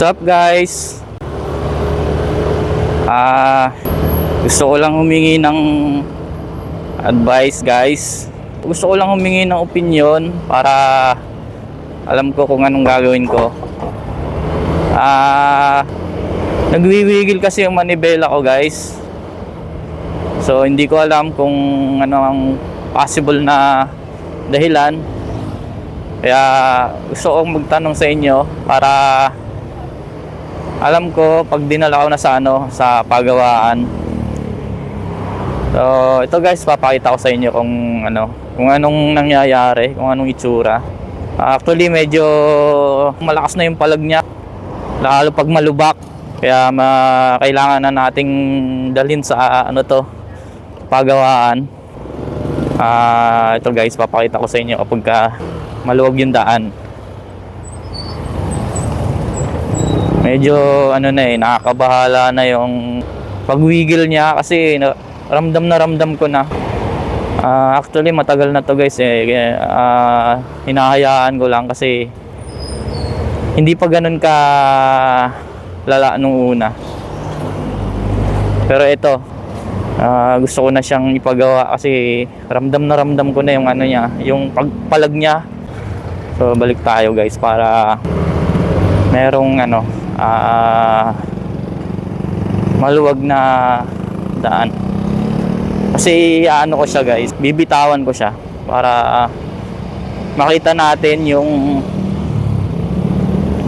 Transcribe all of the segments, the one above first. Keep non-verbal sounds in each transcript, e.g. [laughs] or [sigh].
What's up guys? Ah, gusto ko lang humingi ng advice guys. Gusto ko lang humingi ng opinion para alam ko kung anong gagawin ko. Ah, nagwiwigil kasi yung manibela ko guys. So hindi ko alam kung ano ang possible na dahilan. Kaya gusto kong magtanong sa inyo para alam ko pag dinala ko na sa ano sa pagawaan. So ito guys papakita ko sa inyo kung ano kung anong nangyayari, kung anong itsura. Actually medyo malakas na yung palag niya lalo pag malubak. Kaya ma kailangan na nating dalhin sa ano to pagawaan. Ah, ito guys, papakita ko sa inyo kapag ka maluwag yung daan. Medyo ano na eh, nakakabahala na yung pagwigil niya kasi ramdam na ramdam ko na. Ah, actually matagal na to guys eh. Ah, hinahayaan ko lang kasi hindi pa ganun ka lala nung una. Pero ito, ah, gusto ko na siyang ipagawa kasi ramdam na ramdam ko na yung ano niya, yung pagpalag niya. So balik tayo guys para merong ano, ah, maluwag na daan. Kasi ano ko siya guys, bibitawan ko siya para makita natin yung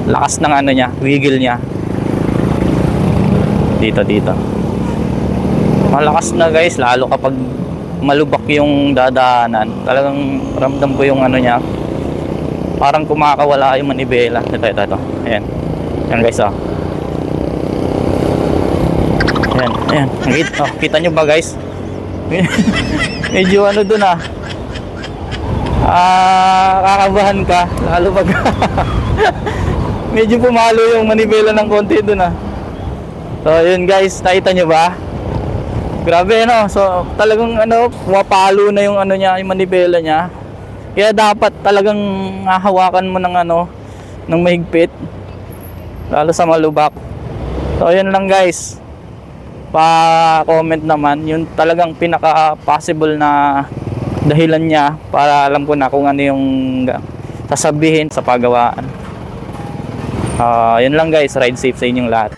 lakas ng ano niya, wiggle niya. Dito dito. Malakas na guys, lalo kapag malubak yung dadaanan. Talagang ramdam ko yung ano niya. Parang kumakawala yung manibela. Ito, ito, ito. Ayan. Ayan guys, oh. Ayan, ayan. Nakita, oh, kita nyo ba guys? [laughs] Medyo ano dun ah. Ah, kakabahan ka. Lalo pag [laughs] medyo pumalo yung manibela ng konti dun ah. So, yun guys, nakita nyo ba? Grabe no. So, talagang ano, pumapalo na yung ano niya, yung manibela niya. Kaya dapat talagang hahawakan mo ng ano, ng mahigpit. Lalo sa malubak. So, yun lang guys. Pa-comment naman, yun talagang pinaka-possible na dahilan niya para alam ko na kung ano yung sasabihin sa pagawaan. Ah, yun lang guys, ride safe sa inyong lahat.